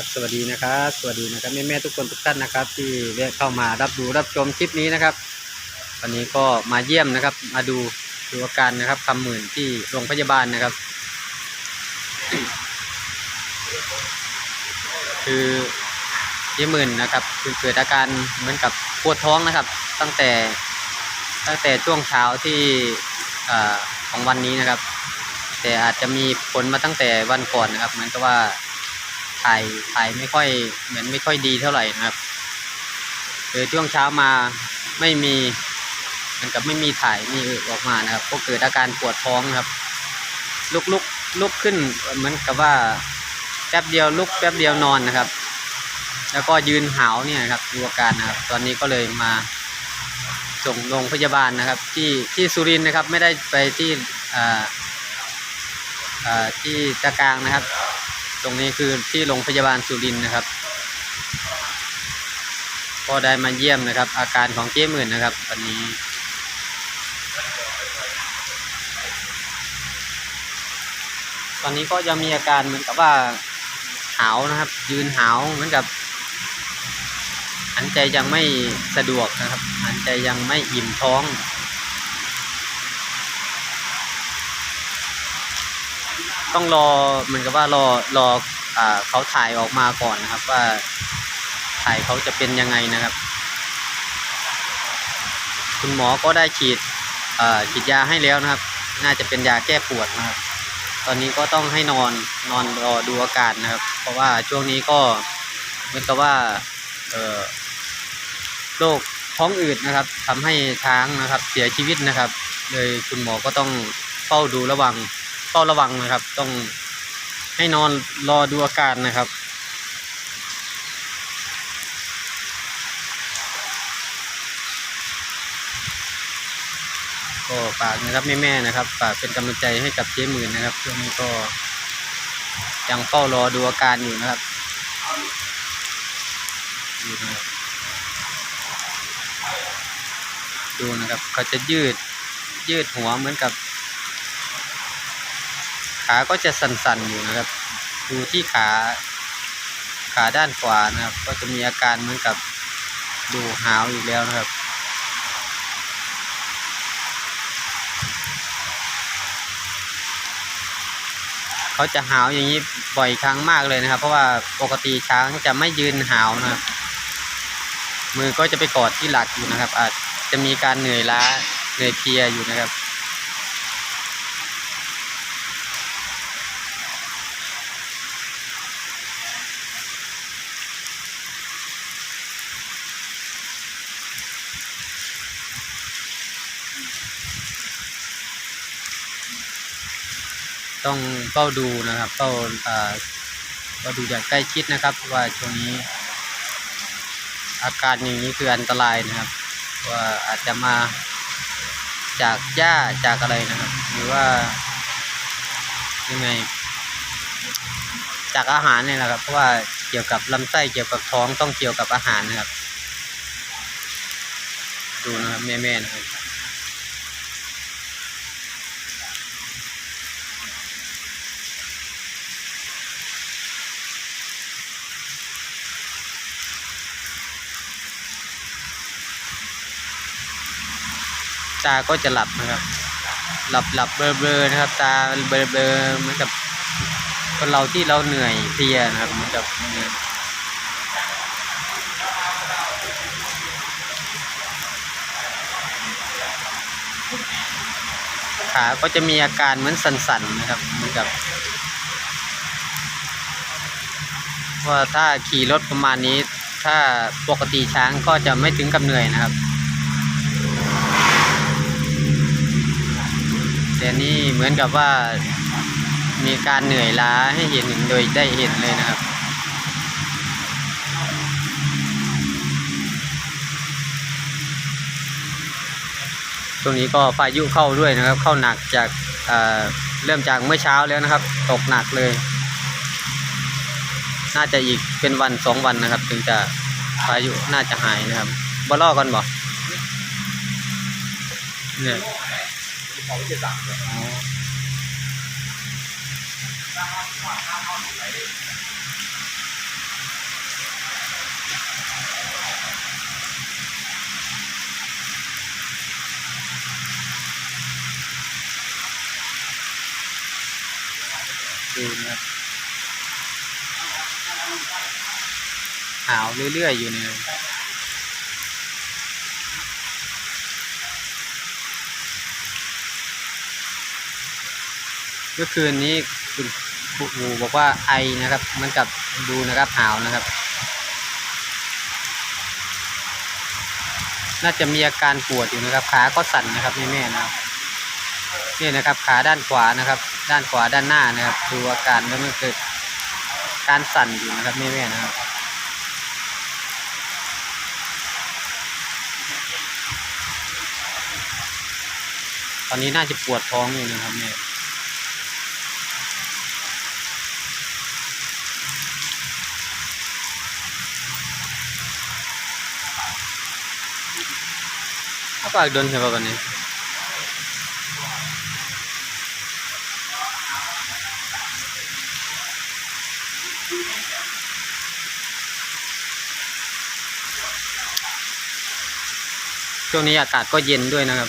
ครับสวัสดีนะครับสวัสดีนะครับแม่แม่ๆทุกคนทุกท่านนะครับ ที่แวะเข้ามารับดูรับชมคลิปนี้นะครับ วันนี้ก็มาเยี่ยมนะครับ มาดูดูอาการนะครับคำหมื่นที่โรงพยาบาลนะครับ คือยี่หมื่นนะครับ คือเกิดอาการเหมือนกับปวดท้องนะครับ ตั้งแต่ตั้งแต่ช่วงเช้าที่ของวันนี้นะครับ แต่อาจจะมีผลมาตั้งแต่วันก่อนนะครับเหมือนกับว่า ถ่ายถ่ายไม่ค่อยเหมือนไม่ค่อยดีเท่าไหร่นะครับคือช่วงเช้ามาไม่มีมือนกับไม่มีถ่ายมีอึออกมานะครับ ก็เกิดอาการปวดท้องครับ ลุกลุกลุกขึ้นเหมือนกับว่าแป๊บเดียวลุกแป๊บเดียวนอนนะครับ แล้วก็ยืนหาวเนี่ยครับดูอาการนะครับ ตอนนี้ก็เลยมาส่งโรงพยาบาลนะครับ ที่ที่สุรินทร์นะครับ ไม่ได้ไปที่อ่าอ่าที่ตะกลางนะครับ ตรงนี้คือที่โรงพยาบาลสุรินทร์นะครับ ก็ได้มาเยี่ยมนะครับ อาการของเจ๊หมื่นนะครับวันนี้ตอนนี้ก็ยังมีอาการเหมือนกับว่าหาวนะครับ ยืนหาวเหมือนกับหันใจยังไม่สะดวกนะครับหันใจยังไม่อิ่มท้อง ต้องรอเหมือนกับว่ารอรออ่าเขาถ่ายออกมาก่อนนะครับ ว่าถ่ายเขาจะเป็นยังไงนะครับ คุณหมอก็ได้ฉีดอ่าฉีดยาให้แล้วนะครับ น่าจะเป็นยาแก้ปวดนะครับ ตอนนี้ก็ต้องให้นอนนอนรอดูอาการนะครับ เพราะว่าช่วงนี้ก็เหมือนกับว่าเอ่อโรคท้องอืดนะครับทำให้ช้างนะครับเสียชีวิตนะครับ เลยคุณหมอก็ต้องเฝ้าดูระวัง ฝ้าระวังนะครับ ต้องให้นอนรอดูอาการนะครับก็ฝากนะครับแม่ๆนะครับฝากเป็นกำลังใจให้กับเจ๊หมื่นนะครับช่วงนี้ก็ยังเฝ้ารอดูอาการอยู่นะครับดูนะครับดูนะครับเขาจะยืดยืดหัวเหมือนกับ ขาก็จะสั่นๆอยู่นะครับ ดูที่ขา ขาด้านขวานะครับ ก็จะมีอาการเหมือนกับดูหาวอีกแล้วนะครับ เขาจะหาวอย่างนี้บ่อยครั้งมากเลยนะครับ เพราะว่าปกติช้างจะไม่ยืนหาวนะครับ มือก็จะไปกอดที่หลักอยู่นะครับ อาจจะมีการเหนื่อยล้าเหนื่อยเพลียอยู่นะครับ ต้องเฝ้าดูนะครับเฝ้าเฝ้าดูอย่างใกล้ชิดนะครับว่าช่วงนี้ อาการอย่างนี้คืออันตรายนะครับ ว่าอาจจะมาจากหญ้าจากอะไรนะครับ หรือว่ายังไง จากอาหารเนี่ยแหละครับ เพราะว่าเกี่ยวกับลำไส้เกี่ยวกับท้องต้องเกี่ยวกับอาหารนะครับ ดูนะครับแม่ๆนะครับ ตาก็จะหลับนะครับ หลับหลับเบลอเบลอนะครับ ตาเบลอเบลอเหมือนกับคนเราที่เราเหนื่อยเพลียนะครับเหมือนกับขาก็จะมีอาการเหมือนสั่นๆนะครับ เหมือนกับว่าถ้าขี่รถประมาณนี้ ถ้าปกติช้างก็จะไม่ถึงกับเหนื่อยนะครับ แต่นี่เหมือนกับว่ามีการเหนื่อยล้าให้เห็นโดยได้เห็นเลยนะครับช่วงนี้ก็พายุเข้าด้วยนะครับ เข้าหนักจากเเริ่มจากเมื่อเช้าแล้วนะครับ ตกหนักเลย น่าจะอีกเป็นวันสองวันนะครับ ถึงจะพายุน่าจะหายนะครับบ่ลอกันบ่เนี่ย ขอยาศาสตร์เนี่ยดูนาวเรื่อยๆอยู่เนี่ย เมื่อคืนนี้คุณครูบอกว่าไอนะครับ มันกับดูนะครับหาวนะครับ น่าจะมีอาการปวดอยู่นะครับ ขาก็สั่นนะครับแม่ๆนะครับนี่นะครับขาด้านขวานะครับ ด้านขวาด้านหน้านะครับดูอาการแล้วมันเกิดการสั่นอยู่นะครับแม่ๆนะครับตอนนี้น่าจะปวดท้องอยู่นะครับแม่ ช่ป่ะวันนี้ช่วงนี้อากาศก็เย็นด้วยนะครับ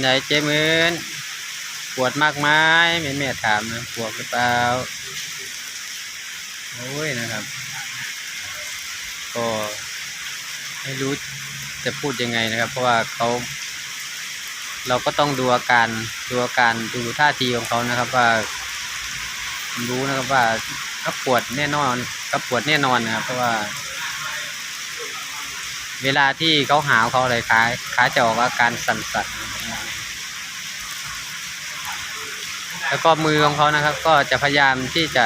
ไหนเจมืนปวดมากไหมแม่แม่ถามนะปวดหรือเปล่าโอ้ยนะครับ ก็ไม่รู้จะพูดยังไงนะครับ เพราะว่าเขา เราก็ต้องดูอาการดูอาการดูท่าทีของเขานะครับ ว่า รู้นะครับว่าเขาปวดแน่นอนเขาปวดแน่นอนนะครับเพราะว่า เวลาที่เขาหาวเขาอะไรขายขาจะออกอาการสั่นๆนะครับ แล้วก็มือของเขานะครับ ก็จะพยายามที่จะ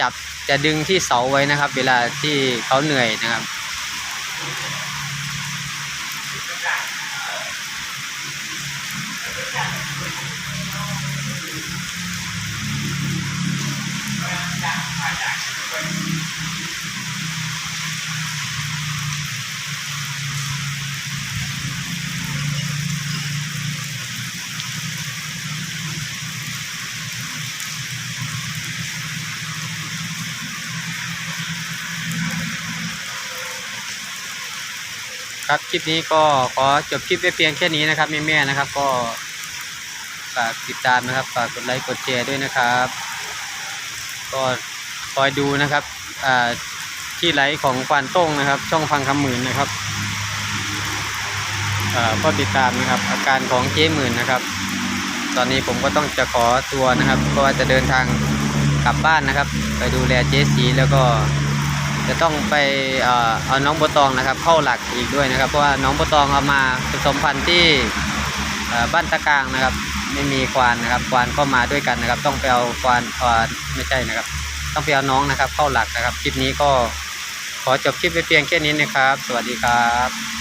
จับจะดึงที่เสาไว้นะครับ เวลาที่เขาเหนื่อยนะครับ ครับคลิปนี้ก็ขอจบคลิปไว้เพียงแค่นี้นะครับแม่ๆนะครับ ก็ฝากติดตามนะครับฝากกดไลค์กดแชร์ด้วยนะครับ ก็คอยดูนะครับอ่าที่ไลฟ์ของควานต้งนะครับ ช่องฟังคำหมื่นนะครับก็ติดตามนะครับอาการของเจ๊หมื่นนะครับ ตอนนี้ผมก็ต้องจะขอตัวนะครับ เพราะว่าจะเดินทางกลับบ้านนะครับ ไปดูแลเจ๊สีแล้วก็ จะต้องไปเอาน้องโบตองนะครับ เข้าหลักอีกด้วยนะครับ เพราะว่าน้องโบตองเอามาผสมพันธุ์ที่บ้านตะกางนะครับ ไม่มีควานนะครับ ควานก็มาด้วยกันนะครับ ต้องไปเอาควานควานไม่ใช่นะครับ ต้องไปเอาน้องนะครับ เข้าหลักนะครับคลิปนี้ก็ขอจบคลิปไปเพียงแค่นี้นะครับ สวัสดีครับ